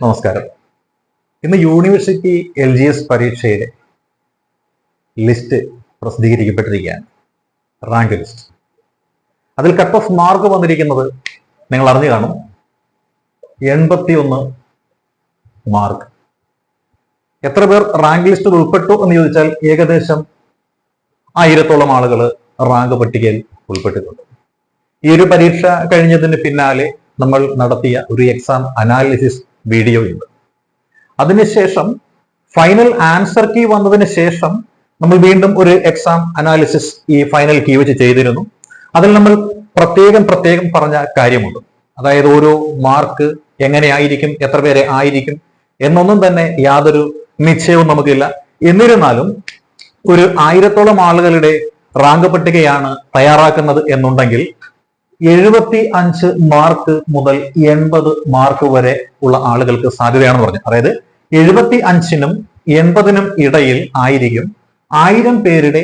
നമസ്കാരം. ഇന്ന് university L G S പരീക്ഷയുടെ ലിസ്റ്റ് പ്രസിദ്ധീകരിക്കപ്പെട്ടിരിക്കുകയാണ്. റാങ്ക് ലിസ്റ്റ് അതിൽ കട്ട് ഓഫ് മാർക്ക് വന്നിരിക്കുന്നത് നിങ്ങൾ അറിഞ്ഞു കാണും. എൺപത്തി ഒന്ന് മാർക്ക് എത്ര പേർ റാങ്ക് ലിസ്റ്റിൽ ഉൾപ്പെട്ടു എന്ന് ചോദിച്ചാൽ ഏകദേശം ആയിരത്തോളം ആളുകൾ റാങ്ക് പട്ടികയിൽ ഉൾപ്പെട്ടിട്ടുണ്ട്. ഈ ഒരു പരീക്ഷ കഴിഞ്ഞതിന് പിന്നാലെ നമ്മൾ നടത്തിയ ഒരു എക്സാം അനാലിസിസ് വീഡിയോ ഉണ്ട് അതിനുശേഷം ഫൈനൽ ആൻസർ കീ വന്നതിന് ശേഷം നമ്മൾ വീണ്ടും ഒരു എക്സാം അനാലിസിസ് ഈ ഫൈനൽ കീ വെച്ച് ചെയ്തിരുന്നു. അതിൽ നമ്മൾ പ്രത്യേകം പ്രത്യേകം പറഞ്ഞ കാര്യമുണ്ട്. അതായത് ഓരോ മാർക്ക് എങ്ങനെയായിരിക്കും എത്ര പേരെ ആയിരിക്കും എന്നൊന്നും തന്നെ യാതൊരു നിശ്ചയവും നമുക്കില്ല. എന്നിരുന്നാലും ഒരു ആയിരത്തോളം ആളുകളുടെ റാങ്ക് പട്ടികയാണ് തയ്യാറാക്കുന്നത് എന്നുണ്ടെങ്കിൽ എഴുപത്തി അഞ്ച് മാർക്ക് മുതൽ എൺപത് മാർക്ക് വരെ ഉള്ള ആളുകൾക്ക് സാധ്യതയാണെന്ന് പറഞ്ഞു. അതായത് എഴുപത്തി അഞ്ചിനും എൺപതിനും ഇടയിൽ ആയിരിക്കും ആയിരം പേരുടെ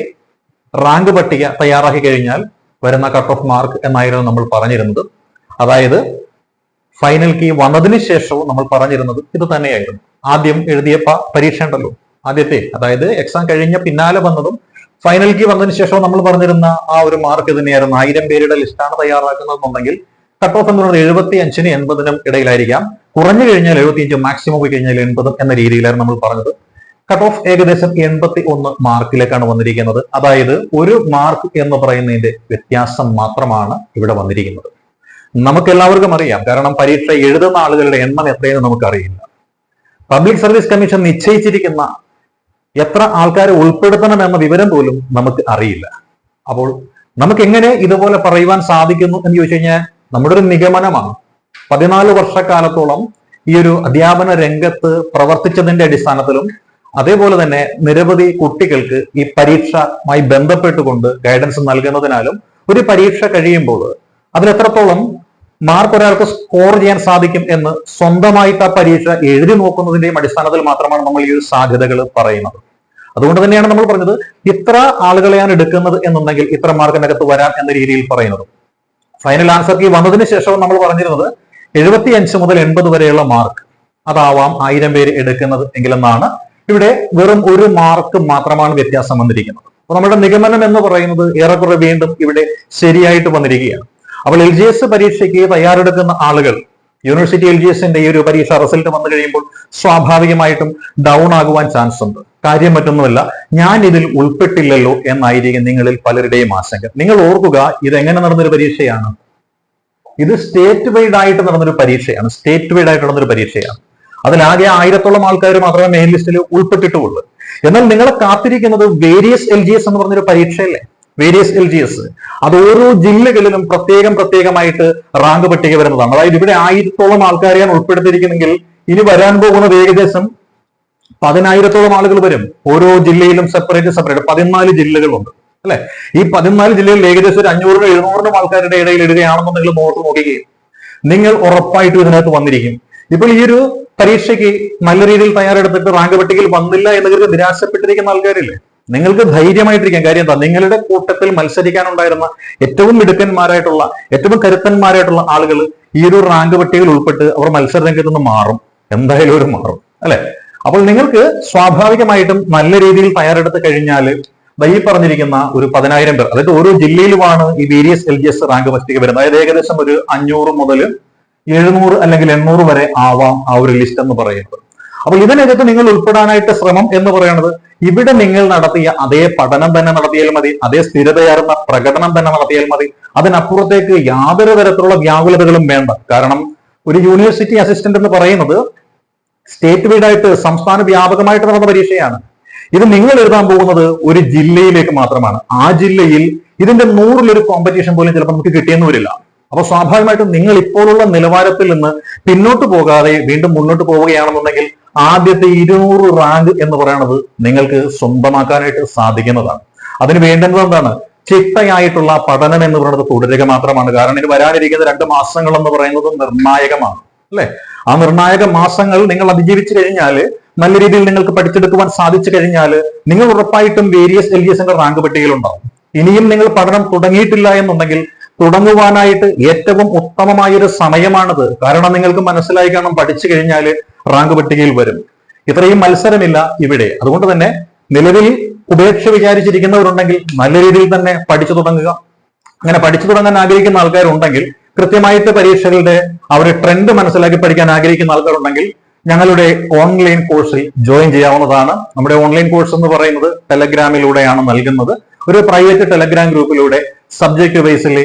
റാങ്ക് പട്ടിക തയ്യാറാക്കി കഴിഞ്ഞാൽ വരുന്ന കട്ട് ഓഫ് മാർക്ക് എന്നായിരുന്നു നമ്മൾ പറഞ്ഞിരുന്നത്. അതായത് ഫൈനൽ കീ വന്നതിന് ശേഷവും നമ്മൾ പറഞ്ഞിരുന്നത് ഇത് തന്നെയായിരുന്നു. ആദ്യം എഴുതിയ പരീക്ഷ ഉണ്ടല്ലോ ആദ്യത്തെ അതായത് എക്സാം കഴിഞ്ഞ പിന്നാലെ വന്നതും ഫൈനൽ കീ വന്നതിന് ശേഷം നമ്മൾ പറഞ്ഞിരുന്ന ആ ഒരു മാർക്ക് തന്നെയായിരുന്നു. ആയിരം പേരുടെ ലിസ്റ്റാണ് തയ്യാറാക്കുന്നതെന്നുണ്ടെങ്കിൽ കട്ട് ഓഫ് എന്ന് പറയുന്നത് എഴുപത്തി അഞ്ചിന് എൺപതിനും ഇടയിലായിരിക്കാം. കുറഞ്ഞു കഴിഞ്ഞാൽ എഴുപത്തി അഞ്ച് മാക്സിമം പോയി കഴിഞ്ഞാൽ എൺപതും എന്ന രീതിയിലായിരുന്നു നമ്മൾ പറഞ്ഞത്. കട്ട് ഓഫ് ഏകദേശം എൺപത്തി ഒന്ന് മാർക്കിലേക്കാണ് വന്നിരിക്കുന്നത്. അതായത് ഒരു മാർക്ക് എന്ന് പറയുന്നതിന്റെ വ്യത്യാസം മാത്രമാണ് ഇവിടെ വന്നിരിക്കുന്നത്. നമുക്ക് എല്ലാവർക്കും അറിയാം. കാരണം പരീക്ഷ എഴുതുന്ന ആളുകളുടെ എണ്ണം എത്രയെന്ന് നമുക്കറിയില്ല. പബ്ലിക് സർവീസ് കമ്മീഷൻ നിശ്ചയിച്ചിരിക്കുന്ന എത്ര ആൾക്കാരെ ഉൾപ്പെടുത്തണം എന്ന വിവരം പോലും നമുക്ക് അറിയില്ല. അപ്പോൾ നമുക്ക് എങ്ങനെ ഇതുപോലെ പറയുവാൻ സാധിക്കുന്നു എന്ന് ചോദിച്ചു കഴിഞ്ഞാൽ നമ്മുടെ ഒരു നിഗമനമാണ്. പതിനാല് വർഷക്കാലത്തോളം ഈ ഒരു അധ്യാപന രംഗത്ത് പ്രവർത്തിച്ചതിന്റെ അടിസ്ഥാനത്തിലും അതേപോലെ തന്നെ നിരവധി കുട്ടികൾക്ക് ഈ പരീക്ഷമായി ബന്ധപ്പെട്ടുകൊണ്ട് ഗൈഡൻസ് നൽകുന്നതിനാലും ഒരു പരീക്ഷ കഴിയുമ്പോൾ അതിലെത്രത്തോളം മാർക്ക് ഒരാൾക്ക് സ്കോർ ചെയ്യാൻ സാധിക്കും എന്ന് സ്വന്തമായിട്ട് ആ പരീക്ഷ എഴുതി നോക്കുന്നതിന്റെയും അടിസ്ഥാനത്തിൽ മാത്രമാണ് നമ്മൾ ഈ ഒരു സാധ്യതകൾ പറയുന്നത്. അതുകൊണ്ട് തന്നെയാണ് നമ്മൾ പറഞ്ഞത് ഇത്ര ആളുകളെയാണ് എടുക്കുന്നത് എന്നുണ്ടെങ്കിൽ ഇത്ര മാർക്കിനകത്ത് വരാം എന്ന രീതിയിൽ പറയുന്നത്. ഫൈനൽ ആൻസർ കീ വന്നതിന് ശേഷം നമ്മൾ പറഞ്ഞിരുന്നത് എഴുപത്തി അഞ്ച് മുതൽ എൺപത് വരെയുള്ള മാർക്ക് അതാവാം ആയിരം പേര് എടുക്കുന്നത് എങ്കിലെന്നാണ്. ഇവിടെ വെറും ഒരു മാർക്ക് മാത്രമാണ് വ്യത്യാസം വന്നിരിക്കുന്നത്. അപ്പൊ നമ്മുടെ നിഗമനം എന്ന് പറയുന്നത് ഏറെക്കുറെ വീണ്ടും ഇവിടെ ശരിയായിട്ട് വന്നിരിക്കുകയാണ്. അപ്പോൾ എൽ ജി എസ് പരീക്ഷയ്ക്ക് തയ്യാറെടുക്കുന്ന ആളുകൾ യൂണിവേഴ്സിറ്റി എൽ ജി എസിന്റെ ഈ ഒരു പരീക്ഷ റിസൾട്ട് വന്നു കഴിയുമ്പോൾ സ്വാഭാവികമായിട്ടും ഡൗൺ ആകുവാൻ ചാൻസ് ഉണ്ട്. കാര്യം മറ്റൊന്നുമല്ല ഞാൻ ഇതിൽ ഉൾപ്പെട്ടില്ലല്ലോ എന്നായിരിക്കും നിങ്ങളിൽ പലരുടെയും ആശങ്ക. നിങ്ങൾ ഓർക്കുക ഇത് എങ്ങനെ നടന്നൊരു പരീക്ഷയാണ്. ഇത് സ്റ്റേറ്റ് വൈഡ് ആയിട്ട് നടന്നൊരു പരീക്ഷയാണ്. സ്റ്റേറ്റ് വൈഡ് ആയിട്ട് നടന്നൊരു പരീക്ഷയാണ്. അതിലാകെ ആയിരത്തോളം ആൾക്കാർ മാത്രമേ മെയിൻ ലിസ്റ്റിൽ ഉൾപ്പെട്ടിട്ടുള്ളൂ. എന്നാൽ നിങ്ങളെ കാത്തിരിക്കുന്നത് വേരിയസ് എൽ ജി എസ് എന്ന് പറഞ്ഞൊരു പരീക്ഷയല്ലേ? വേരിയസ് എൽ ജി എസ് അത് ഓരോ ജില്ലകളിലും പ്രത്യേകം പ്രത്യേകമായിട്ട് റാങ്ക് പട്ടിക വരുന്നതാണ്. അതായത് ഇവിടെ ആയിരത്തോളം ആൾക്കാരെയാണ് ഉൾപ്പെടുത്തിയിരിക്കുന്നെങ്കിൽ ഇനി വരാൻ പോകുന്നത് ഏകദേശം പതിനായിരത്തോളം ആളുകൾ വരും. ഓരോ ജില്ലയിലും സെപ്പറേറ്റ് സെപ്പറേറ്റ് പതിനാല് ജില്ലകളുണ്ട്. അല്ലെ? ഈ പതിനാല് ജില്ലയിൽ ഏകദേശം ഒരു അഞ്ഞൂറിനും എഴുന്നൂറിനും ആൾക്കാരുടെ ഇടയിൽ ഇടുകയാണെന്നുണ്ടെങ്കിൽ നോട്ട് നോക്കുകയും നിങ്ങൾ ഉറപ്പായിട്ടും ഇതിനകത്ത് വന്നിരിക്കും. ഇപ്പോൾ ഈ ഒരു പരീക്ഷയ്ക്ക് നല്ല രീതിയിൽ തയ്യാറെടുത്തിട്ട് റാങ്ക് പട്ടികയിൽ വന്നില്ല എന്നൊക്കെ നിരാശപ്പെട്ടിരിക്കുന്ന ആൾക്കാരില്ലേ? നിങ്ങൾക്ക് ധൈര്യമായിട്ടിരിക്കാം. കാര്യം എന്താ? നിങ്ങളുടെ കൂട്ടത്തിൽ മത്സരിക്കാനുണ്ടായിരുന്ന ഏറ്റവും മിടുക്കന്മാരായിട്ടുള്ള ഏറ്റവും കരുത്തന്മാരായിട്ടുള്ള ആളുകൾ ഈ ഒരു റാങ്ക് പട്ടികയിൽ ഉൾപ്പെട്ട് അവർ മത്സര രംഗത്ത് നിന്ന് മാറും. എന്തായാലും ഒരു മാറും. അല്ലെ? അപ്പോൾ നിങ്ങൾക്ക് സ്വാഭാവികമായിട്ടും നല്ല രീതിയിൽ തയ്യാറെടുത്ത് കഴിഞ്ഞാൽ ഈ പറഞ്ഞിരിക്കുന്ന ഒരു പതിനായിരം പേർ അതായത് ഓരോ ജില്ലയിലുമാണ് ഈ various L G S rank പട്ടിക വരുന്നത്. അതായത് ഏകദേശം ഒരു അഞ്ഞൂറ് മുതൽ എഴുന്നൂറ് അല്ലെങ്കിൽ എണ്ണൂറ് വരെ ആവാം ആ ഒരു ലിസ്റ്റ് എന്ന് പറയുന്നത്. അപ്പോൾ ഇതിനകത്ത് നിങ്ങൾ ഉൾപ്പെടാനായിട്ട് ശ്രമം എന്ന് പറയുന്നത് ഇവിടെ നിങ്ങൾ നടത്തിയ അതേ പഠനം തന്നെ നടത്തിയാൽ മതി അതേ സ്ഥിരതയാർന്ന പ്രകടനം തന്നെ നടത്തിയാൽ മതി. അതിനപ്പുറത്തേക്ക് യാതൊരു തരത്തിലുള്ള വ്യാകുലതകളും വേണ്ട. കാരണം ഒരു യൂണിവേഴ്സിറ്റി അസിസ്റ്റന്റ് എന്ന് പറയുന്നത് സ്റ്റേറ്റ് വൈഡായിട്ട് സംസ്ഥാന വ്യാപകമായിട്ട് നടന്ന പരീക്ഷയാണ്. ഇത് നിങ്ങൾ എഴുതാൻ പോകുന്നത് ഒരു ജില്ലയിലേക്ക് മാത്രമാണ്. ആ ജില്ലയിൽ ഇതിന്റെ നൂറിലൊരു കോമ്പറ്റീഷൻ പോലും ചിലപ്പോൾ നമുക്ക് കിട്ടിയെന്ന് വരില്ല. അപ്പൊ സ്വാഭാവികമായിട്ടും നിങ്ങൾ ഇപ്പോഴുള്ള നിലവാരത്തിൽ നിന്ന് പിന്നോട്ട് പോകാതെ വീണ്ടും മുന്നോട്ട് പോവുകയാണെന്നുണ്ടെങ്കിൽ ആദ്യത്തെ ഇരുന്നൂറ് റാങ്ക് എന്ന് പറയുന്നത് നിങ്ങൾക്ക് സ്വന്തമാക്കാനായിട്ട് സാധിക്കുന്നതാണ്. അതിന് വേണ്ടുന്നത് എന്താണ്? ചിട്ടയായിട്ടുള്ള പഠനം എന്ന് പറയുന്നത് തുടരുക മാത്രമാണ്. കാരണം ഇനി വരാനിരിക്കുന്ന രണ്ട് മാസങ്ങൾ എന്ന് പറയുന്നത് നിർണായകമാണ്. അല്ലെ? ആ നിർണായക മാസങ്ങൾ നിങ്ങൾ അതിജീവിച്ചു കഴിഞ്ഞാൽ നല്ല രീതിയിൽ നിങ്ങൾക്ക് പഠിച്ചെടുക്കുവാൻ സാധിച്ചു കഴിഞ്ഞാൽ നിങ്ങൾ ഉറപ്പായിട്ടും വേരിയസ് എൽ ഡി എസിന്റെ റാങ്ക് പട്ടികയിൽ ഉണ്ടാവും ഇനിയും നിങ്ങൾ പഠനം തുടങ്ങിയിട്ടില്ല എന്നുണ്ടെങ്കിൽ തുടങ്ങുവാനായിട്ട് ഏറ്റവും ഉത്തമമായ ഒരു സമയമാണത്. കാരണം നിങ്ങൾക്ക് മനസ്സിലായി കാണും പഠിച്ചു കഴിഞ്ഞാൽ റാങ്ക് പട്ടികയിൽ വരും. ഇത്രയും മത്സരമില്ല ഇവിടെ. അതുകൊണ്ട് തന്നെ നിലവിൽ ഉപേക്ഷ വിചാരിച്ചിരിക്കുന്നവരുണ്ടെങ്കിൽ നല്ല രീതിയിൽ തന്നെ പഠിച്ചു തുടങ്ങുക. അങ്ങനെ പഠിച്ചു തുടങ്ങാൻ ആഗ്രഹിക്കുന്ന ആൾക്കാരുണ്ടെങ്കിൽ കൃത്യമായിട്ട് പരീക്ഷകളുടെ ആ ഒരു ട്രെൻഡ് മനസ്സിലാക്കി പഠിക്കാൻ ആഗ്രഹിക്കുന്ന ആൾക്കാരുണ്ടെങ്കിൽ ഞങ്ങളുടെ ഓൺലൈൻ കോഴ്സിൽ ജോയിൻ ചെയ്യാവുന്നതാണ്. നമ്മുടെ ഓൺലൈൻ കോഴ്സ് എന്ന് പറയുന്നത് ടെലഗ്രാമിലൂടെയാണ് നൽകുന്നത്. ഒരു പ്രൈവറ്റ് ടെലഗ്രാം ഗ്രൂപ്പിലൂടെ സബ്ജക്ട് വൈസിൽ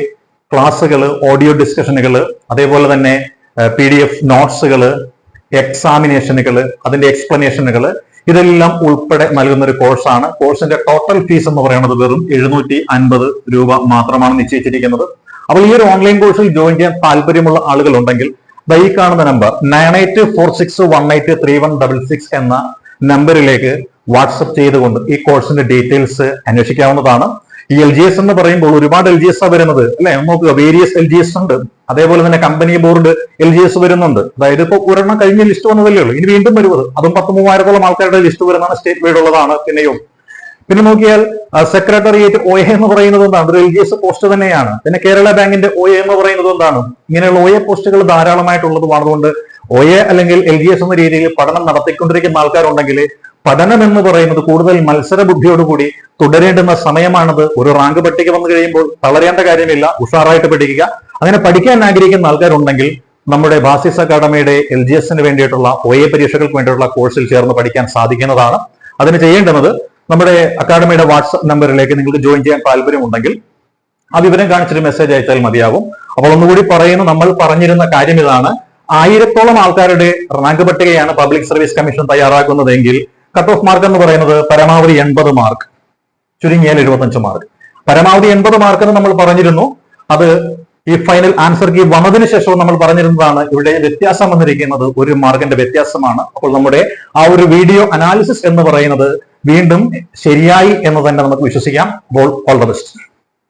ക്ലാസ്സുകൾ ഓഡിയോ ഡിസ്കഷനുകൾ അതേപോലെ തന്നെ പി ഡി എഫ് നോട്ട്സുകൾ എക്സാമിനേഷനുകൾ അതിന്റെ എക്സ്പ്ലനേഷനുകൾ ഇതെല്ലാം ഉൾപ്പെടെ നൽകുന്ന ഒരു കോഴ്സാണ് കോഴ്സിന്റെ ടോട്ടൽ ഫീസ് എന്ന് പറയുന്നത് വെറും എഴുന്നൂറ്റി അൻപത് രൂപ മാത്രമാണ് നിശ്ചയിച്ചിരിക്കുന്നത്. അപ്പോൾ ഈ ഒരു ഓൺലൈൻ കോഴ്സിൽ ജോയിൻ ചെയ്യാൻ താല്പര്യമുള്ള ആളുകൾ ഉണ്ടെങ്കിൽ ഈ കാണുന്ന number nine eight four six one eight three one double six എന്ന നമ്പറിലേക്ക് വാട്സപ്പ് ചെയ്തുകൊണ്ട് ഈ കോഴ്സിന്റെ ഡീറ്റെയിൽസ് അന്വേഷിക്കാവുന്നതാണ്. ഈ എൽ ജി എസ് എന്ന് പറയുമ്പോൾ ഒരുപാട് എൽ ജി എസ് ആ വരുന്നത് അല്ലെ? നോക്കുക വേരിയസ് എൽ ജി എസ് ഉണ്ട്. അതേപോലെ തന്നെ company board L G S വരുന്നുണ്ട്. അതായത് ഇപ്പോൾ ഒരെണ്ണം കഴിഞ്ഞ ലിസ്റ്റ് വന്നതല്ലേ ഉള്ളൂ. ഇനി വീണ്ടും വരുന്നത് അതും പത്ത് മൂവായിരത്തോളം ആൾക്കാരുടെ ലിസ്റ്റ് വരുന്നതാണ് സ്റ്റേറ്റ് വൈഡ് ഉള്ളതാണ് പിന്നെയോ. പിന്നെ നോക്കിയാൽ സെക്രട്ടേറിയറ്റ് ഒ എന്ന് പറയുന്നത് എന്താണ്? എസ് പോസ്റ്റ് തന്നെയാണ്. പിന്നെ കേരള ബാങ്കിന്റെ ഒ എന്ന് പറയുന്നത് എന്താണ്? ഇങ്ങനെയുള്ള ഒ പോസ്റ്റുകൾ ധാരാളമായിട്ടുള്ളതുമാണതുകൊണ്ട് ഒ എ അല്ലെങ്കിൽ എൽ ജി എസ് എന്ന രീതിയിൽ പഠനം നടത്തിക്കൊണ്ടിരിക്കുന്ന ആൾക്കാരുണ്ടെങ്കിൽ പഠനം എന്ന് പറയുന്നത് കൂടുതൽ മത്സര ബുദ്ധിയോടുകൂടി തുടരേണ്ടുന്ന സമയമാണത്. ഒരു റാങ്ക് പട്ടിക വന്നു കഴിയുമ്പോൾ തളരേണ്ട കാര്യമില്ല. ഉഷാറായിട്ട് പഠിക്കുക. അങ്ങനെ പഠിക്കാൻ ആഗ്രഹിക്കുന്ന ആൾക്കാരുണ്ടെങ്കിൽ നമ്മുടെ ബാസിസ് അക്കാഡമിയുടെ എൽ ജി എസിന് വേണ്ടിയിട്ടുള്ള ഒ എ പരീക്ഷകൾക്ക് വേണ്ടിയിട്ടുള്ള കോഴ്സിൽ ചേർന്ന് പഠിക്കാൻ സാധിക്കുന്നതാണ്. അതിന് ചെയ്യേണ്ടുന്നത് നമ്മുടെ അക്കാഡമിയുടെ വാട്സപ്പ് നമ്പറിലേക്ക് നിങ്ങൾക്ക് ജോയിൻ ചെയ്യാൻ താല്പര്യമുണ്ടെങ്കിൽ ആ വിവരം കാണിച്ചൊരു മെസ്സേജ് അയച്ചാൽ മതിയാവും. അപ്പോൾ ഒന്നുകൂടി പറയുന്നു നമ്മൾ പറഞ്ഞിരുന്ന കാര്യം ഇതാണ്. ആയിരത്തോളം ആൾക്കാരുടെ റാങ്ക് പട്ടികയാണ് പബ്ലിക് സർവീസ് കമ്മീഷൻ തയ്യാറാക്കുന്നതെങ്കിൽ കട്ട് ഓഫ് മാർക്ക് എന്ന് പറയുന്നത് പരമാവധി എൺപത് മാർക്ക് ചുരുങ്ങിയാൽ എഴുപത്തഞ്ച് മാർക്ക് പരമാവധി എൺപത് മാർക്ക് എന്ന് നമ്മൾ പറഞ്ഞിരുന്നു. അത് ഈ ഫൈനൽ ആൻസർ കീ വന്നതിന് ശേഷവും നമ്മൾ പറഞ്ഞിരുന്നതാണ്. ഇവിടെ വ്യത്യാസം വന്നിരിക്കുന്നത് ഒരു മാർക്കിന്റെ വ്യത്യാസമാണ്. അപ്പോൾ നമ്മുടെ ആ ഒരു വീഡിയോ അനാലിസിസ് എന്ന് പറയുന്നത് വീണ്ടും ശരിയായി എന്ന് തന്നെ നമുക്ക് വിശ്വസിക്കാം. അപ്പോൾ ഓൾ ദ ബെസ്റ്റ്.